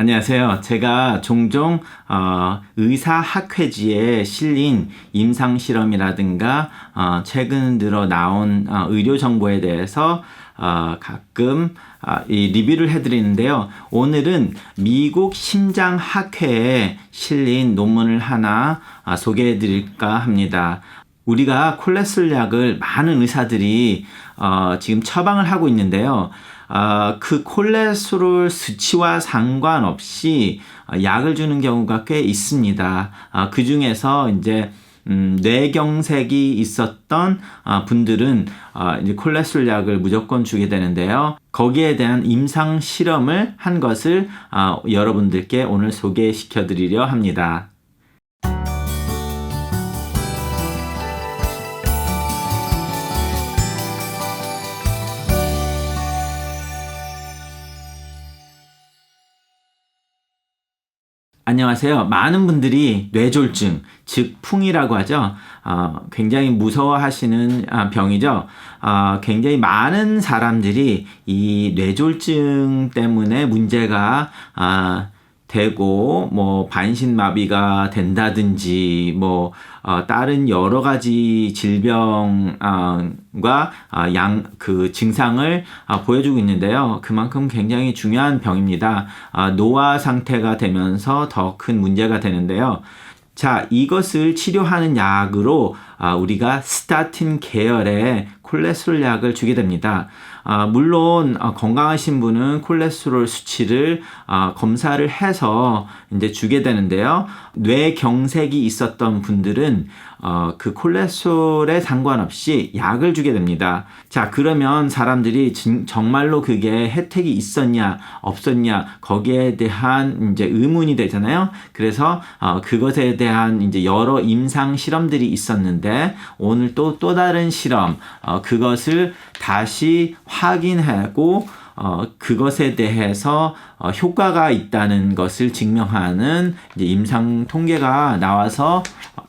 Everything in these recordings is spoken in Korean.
안녕하세요. 제가 종종 어, 의사 학회지에 실린 임상 실험이라든가 어, 최근 들어 나온 어, 의료 정보에 대해서 어, 가끔 아, 이 리뷰를 해드리는데요. 오늘은 미국 심장학회에 실린 논문을 하나 아, 소개해드릴까 합니다. 우리가 콜레스테롤 약을 많은 의사들이 어, 지금 처방을 하고 있는데요. 어, 그 콜레스테롤 수치와 상관없이 어, 약을 주는 경우가 꽤 있습니다. 어, 그 중에서 이제 음, 뇌경색이 있었던 어, 분들은 어, 이제 콜레스테롤 약을 무조건 주게 되는데요. 거기에 대한 임상 실험을 한 것을 어, 여러분들께 오늘 소개시켜 드리려 합니다. 안녕하세요. 많은 분들이 뇌졸중, 즉 풍이라고 하죠. 어, 굉장히 무서워하시는 아, 병이죠. 어, 굉장히 많은 사람들이 이 뇌졸중 때문에 문제가 아, 되고 뭐 반신마비가 된다든지 뭐 어, 다른 여러 가지 질병과 어, 양그 증상을 어, 보여주고 있는데요. 그만큼 굉장히 중요한 병입니다. 어, 노화 상태가 되면서 더 큰 문제가 되는데요. 자, 이것을 치료하는 약으로 아, 우리가 스타틴 계열의 콜레스테롤 약을 주게 됩니다. 아, 물론 아, 건강하신 분은 콜레스테롤 수치를 아, 검사를 해서 이제 주게 되는데요. 뇌경색이 있었던 분들은 어, 그 콜레스테롤에 상관없이 약을 주게 됩니다. 자, 그러면 사람들이 진, 정말로 그게 혜택이 있었냐, 없었냐, 거기에 대한 이제 의문이 되잖아요. 그래서 어, 그것에 대한 이제 여러 임상 실험들이 있었는데 오늘 또 또 다른 실험, 어, 그것을 다시 확인하고 어, 그것에 대해서 어, 효과가 있다는 것을 증명하는 임상 통계가 나와서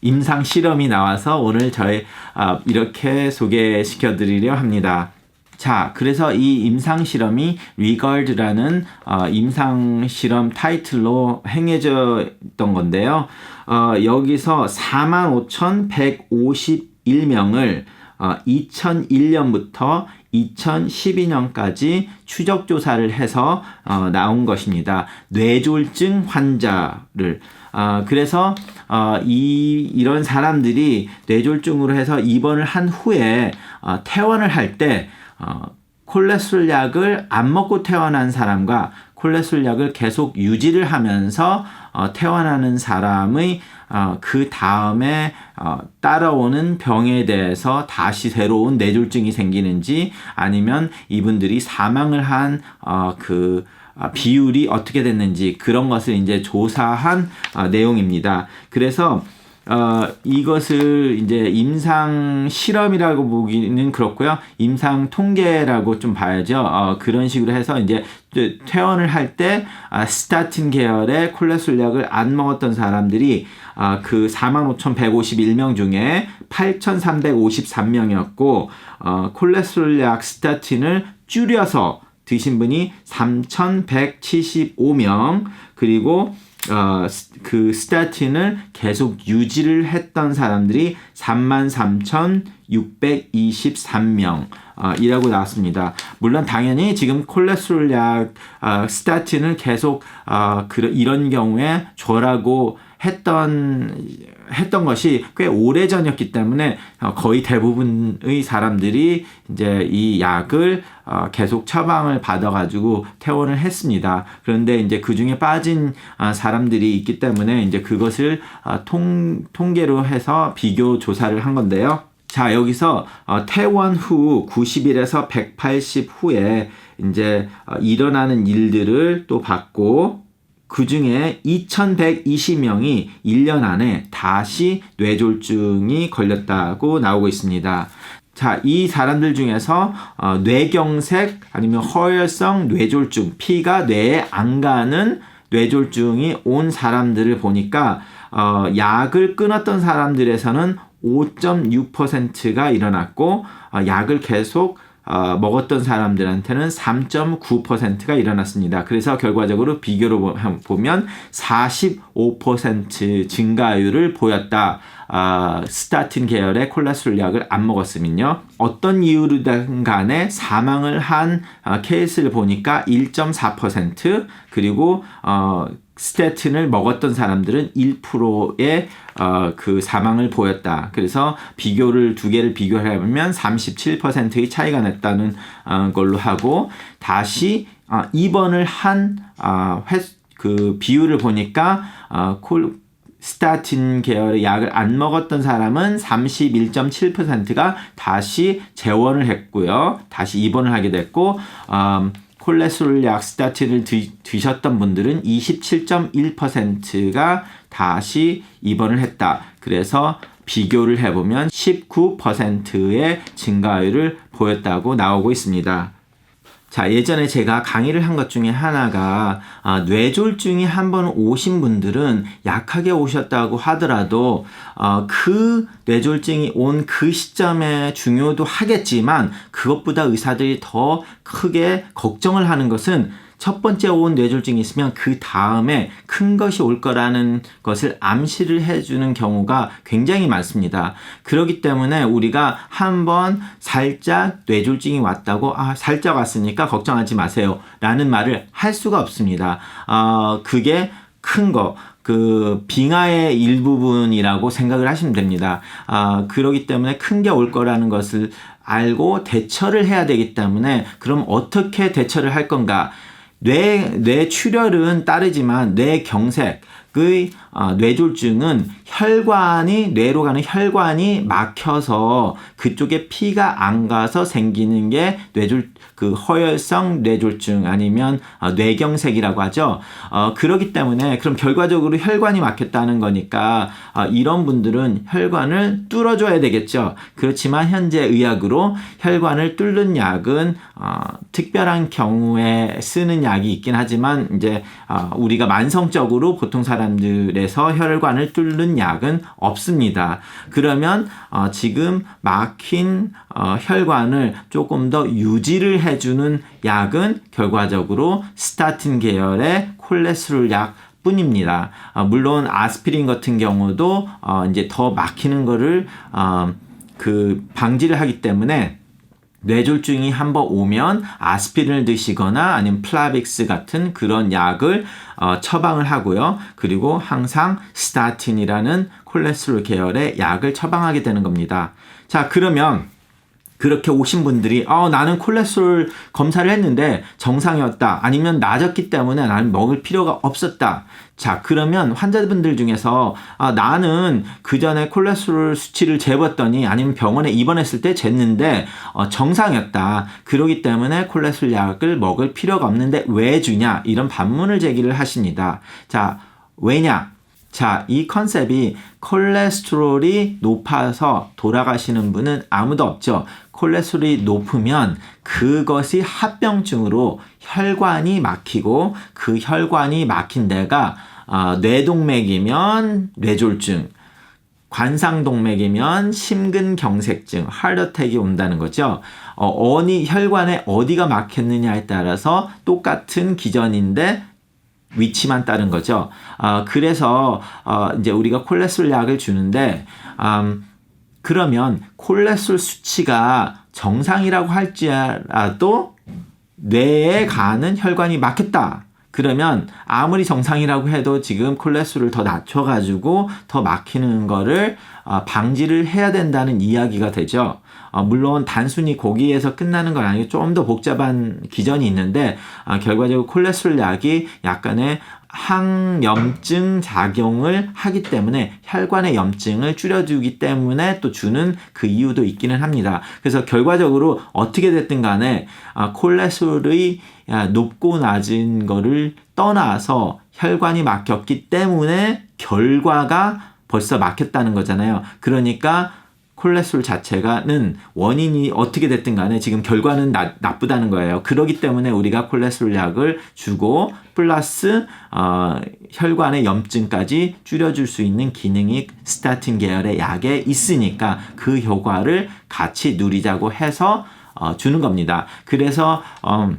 임상 실험이 나와서 오늘 저희 아, 이렇게 소개시켜 드리려 합니다. 자, 그래서 이 임상 실험이 리걸드라는 어, 임상 실험 타이틀로 행해졌던 건데요. 어, 여기서 45,151명을 어, 2001년부터 2012년까지 추적 조사를 해서 어, 나온 것입니다. 뇌졸중 환자를 어, 그래서 어, 이 이런 사람들이 뇌졸중으로 해서 입원을 한 후에 어, 퇴원을 할때 어, 콜레스테롤 약을 안 먹고 퇴원한 사람과 콜레스테롤 약을 계속 유지를 하면서 어, 퇴원하는 사람의 어, 그 다음에 어, 따라오는 병에 대해서 다시 새로운 뇌졸중이 생기는지 아니면 이분들이 사망을 한그 어, 그, 어, 비율이 어떻게 됐는지 그런 것을 이제 조사한 어, 내용입니다. 그래서 어, 이것을 이제 임상 실험이라고 보기는 그렇고요. 임상 통계라고 좀 봐야죠. 어, 그런 식으로 해서 이제 퇴원을 할때 아, 스타틴 계열의 콜레스테롤 약을 안 먹었던 사람들이 아, 그 45,151명 중에 8,353명이었고 어, 콜레스테롤 약 스타틴을 줄여서 드신 분이 3,175명 그리고 어, 그 스타틴을 계속 유지를 했던 사람들이 33,623명 어, 이라고 나왔습니다. 물론 당연히 지금 콜레스테롤 약 어, 스타틴을 계속 어, 그, 이런 경우에 줘라고 했던 했던 것이 꽤 오래 전이었기 때문에 어, 거의 대부분의 사람들이 이제 이 약을 어, 계속 처방을 받아가지고 퇴원을 했습니다. 그런데 이제 그 중에 빠진 어, 사람들이 있기 때문에 이제 그것을 통, 통계로 해서 비교 조사를 한 건데요. 자, 여기서 퇴원 후 90일에서 180 후에 이제 일어나는 일들을 또 봤고 그 중에 2120명이 1년 안에 다시 뇌졸중이 걸렸다고 나오고 있습니다. 자, 이 사람들 중에서 어, 뇌경색 아니면 허혈성 뇌졸중, 피가 뇌에 안 가는 뇌졸중이 온 사람들을 보니까 어, 약을 끊었던 사람들에서는 5.6%가 일어났고 어, 약을 계속 어, 먹었던 사람들한테는 3.9%가 일어났습니다. 그래서 결과적으로 비교로 보- 보면 45% 증가율을 보였다. 아, 스타틴 계열의 콜레스테롤 약을 안 먹었으면요. 어떤 이유로든 간에 사망을 한 아, 케이스를 보니까 1.4% 그리고 어, 스테틴을 먹었던 사람들은 1%의 어, 그 사망을 보였다. 그래서 비교를 두 개를 비교해 보면 37%의 차이가 났다는 어, 걸로 하고 다시 어, 입원을 한 어, 횟, 그 비율을 보니까 어, 콜 스타틴 계열의 약을 안 먹었던 사람은 31.7%가 다시 재원을 했고요. 다시 입원을 하게 됐고, 음, 콜레스테롤 약 스타틴을 드, 드셨던 분들은 27.1%가 다시 입원을 했다. 그래서 비교를 해보면 19%의 증가율을 보였다고 나오고 있습니다. 자, 예전에 제가 강의를 한 것 중에 하나가 아, 뇌졸중이 한 번 오신 분들은 약하게 오셨다고 하더라도 어, 그 뇌졸중이 온 그 시점에 중요도 하겠지만 그것보다 의사들이 더 크게 걱정을 하는 것은 첫 번째 온 뇌졸중이 있으면 그 다음에 큰 것이 올 거라는 것을 암시를 해주는 경우가 굉장히 많습니다. 그렇기 때문에 우리가 한번 살짝 뇌졸중이 왔다고 아 살짝 왔으니까 걱정하지 마세요 라는 말을 할 수가 없습니다. 어, 그게 큰 거, 그 빙하의 일부분이라고 생각을 하시면 됩니다. 아, 그러기 때문에 큰 게 올 거라는 것을 알고 대처를 해야 되기 때문에 그럼 어떻게 대처를 할 건가? 뇌, 뇌 출혈은 따르지만 뇌 경색의 어, 뇌졸중은 혈관이 뇌로 가는 혈관이 막혀서 그쪽에 피가 안 가서 생기는 게 뇌졸 그 허혈성 뇌졸중 아니면 어, 뇌경색이라고 하죠. 어, 그러기 때문에 그럼 결과적으로 혈관이 막혔다는 거니까 어, 이런 분들은 혈관을 뚫어줘야 되겠죠. 그렇지만 현재 의학으로 혈관을 뚫는 약은 어, 특별한 경우에 쓰는 약이 있긴 하지만 이제 어, 우리가 만성적으로 보통 사람들 에서 혈관을 뚫는 약은 없습니다. 그러면 어, 지금 막힌 어, 혈관을 조금 더 유지를 해주는 약은 결과적으로 스타틴 계열의 콜레스테롤 약 뿐입니다. 어, 물론 아스피린 같은 경우도 어, 이제 더 막히는 거를 어, 그 방지를 하기 때문에 뇌졸중이 한번 오면 아스피린을 드시거나 아니면 플라빅스 같은 그런 약을 어, 처방을 하고요. 그리고 항상 스타틴이라는 콜레스테롤 계열의 약을 처방하게 되는 겁니다. 자, 그러면 그렇게 오신 분들이 어, 나는 콜레스테롤 검사를 했는데 정상이었다. 아니면 낮았기 때문에 나는 먹을 필요가 없었다. 자, 그러면 환자분들 중에서 아, 나는 그 전에 콜레스테롤 수치를 재봤더니 아니면 병원에 입원했을 때 쟀는데 어, 정상이었다. 그러기 때문에 콜레스테롤 약을 먹을 필요가 없는데 왜 주냐? 이런 반문을 제기를 하십니다. 자, 왜냐? 자, 이 컨셉이 콜레스테롤이 높아서 돌아가시는 분은 아무도 없죠. 콜레스테롤이 높으면 그것이 합병증으로 혈관이 막히고 그 혈관이 막힌 데가 어, 뇌동맥이면 뇌졸중, 관상동맥이면 심근경색증, 하르어택이 온다는 거죠. 어, 어디 혈관에 어디가 막혔느냐에 따라서 똑같은 기전인데 위치만 따른 거죠. 어, 그래서 어, 이제 우리가 콜레스테롤 약을 주는데 음, 그러면 콜레스테롤 수치가 정상이라고 할지라도 뇌에 가는 혈관이 막혔다. 그러면 아무리 정상이라고 해도 지금 콜레스테롤을 더 낮춰가지고 더 막히는 거를 어, 방지를 해야 된다는 이야기가 되죠. 어, 물론 단순히 거기에서 끝나는 건 아니고 좀 더 복잡한 기전이 있는데 어, 결과적으로 콜레스테롤 약이 약간의 항염증 작용을 하기 때문에 혈관의 염증을 줄여주기 때문에 또 주는 그 이유도 있기는 합니다. 그래서 결과적으로 어떻게 됐든 간에 아, 콜레스테롤이 야, 높고 낮은 거를 떠나서 혈관이 막혔기 때문에 결과가 벌써 막혔다는 거잖아요. 그러니까 콜레스테롤 자체가는 원인이 어떻게 됐든 간에 지금 결과는 나, 나쁘다는 거예요. 그러기 때문에 우리가 콜레스테롤 약을 주고 플러스 어, 혈관의 염증까지 줄여줄 수 있는 기능이 스타틴 계열의 약에 있으니까 그 효과를 같이 누리자고 해서 어, 주는 겁니다. 그래서 어,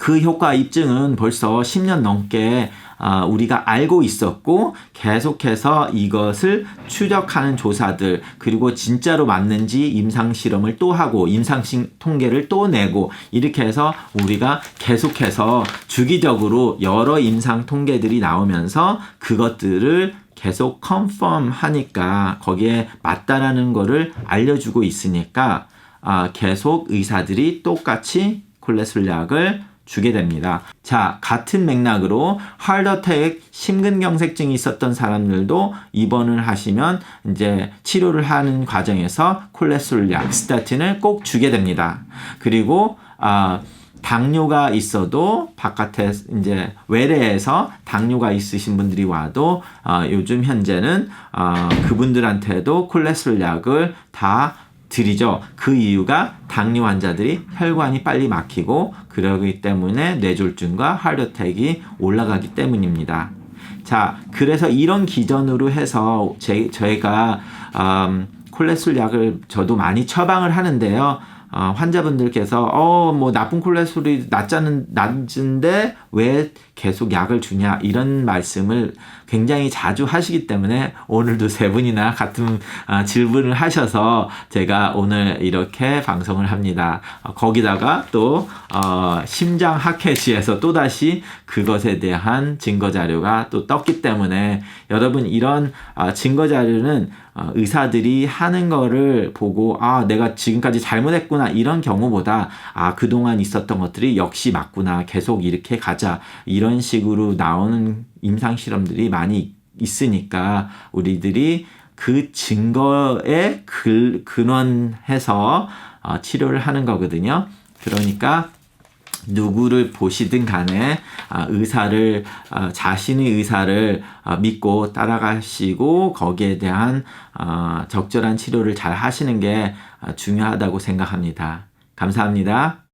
그 효과 입증은 벌써 10년 넘게 아, 우리가 알고 있었고 계속해서 이것을 추적하는 조사들 그리고 진짜로 맞는지 임상 실험을 또 하고 임상 시- 통계를 또 내고 이렇게 해서 우리가 계속해서 주기적으로 여러 임상 통계들이 나오면서 그것들을 계속 컨펌 하니까 거기에 맞다라는 거를 알려주고 있으니까 아, 계속 의사들이 똑같이 콜레스테롤 약을 주게 됩니다. 자, 같은 맥락으로 하드어택 심근경색증이 있었던 사람들도 입원을 하시면 이제 치료를 하는 과정에서 콜레스테롤 약 스타틴을 꼭 주게 됩니다. 그리고 아 당뇨가 있어도 바깥에 이제 외래에서 당뇨가 있으신 분들이 와도 아, 요즘 현재는 아, 그분들한테도 콜레스테롤 약을 다 드리죠. 그 이유가 당뇨 환자들이 혈관이 빨리 막히고 그러기 때문에 뇌졸중과 하르어택이 올라가기 때문입니다. 자, 그래서 이런 기전으로 해서 제, 저희가 음, 콜레스테롤 약을 저도 많이 처방을 하는데요. 어, 환자분들께서 어 뭐 나쁜 콜레스테롤이 낮자는 낮은데 왜 계속 약을 주냐 이런 말씀을 굉장히 자주 하시기 때문에 오늘도 세 분이나 같은 아, 질문을 하셔서 제가 오늘 이렇게 방송을 합니다. 어, 거기다가 또 어, 심장 학회지에서 또 다시 그것에 대한 증거 자료가 또 떴기 때문에 여러분 이런 아, 증거 자료는 어, 의사들이 하는 거를 보고 아 내가 지금까지 잘못했구나 이런 경우보다 아 그동안 있었던 것들이 역시 맞구나 계속 이렇게 가자 이런 식으로 나오는 임상 실험들이 많이 있으니까 우리들이 그 증거에 글, 근원해서 어, 치료를 하는 거거든요. 그러니까 누구를 보시든 간에 아, 의사를 아, 자신의 의사를 아, 믿고 따라가시고 거기에 대한 아, 적절한 치료를 잘 하시는 게 아, 중요하다고 생각합니다. 감사합니다.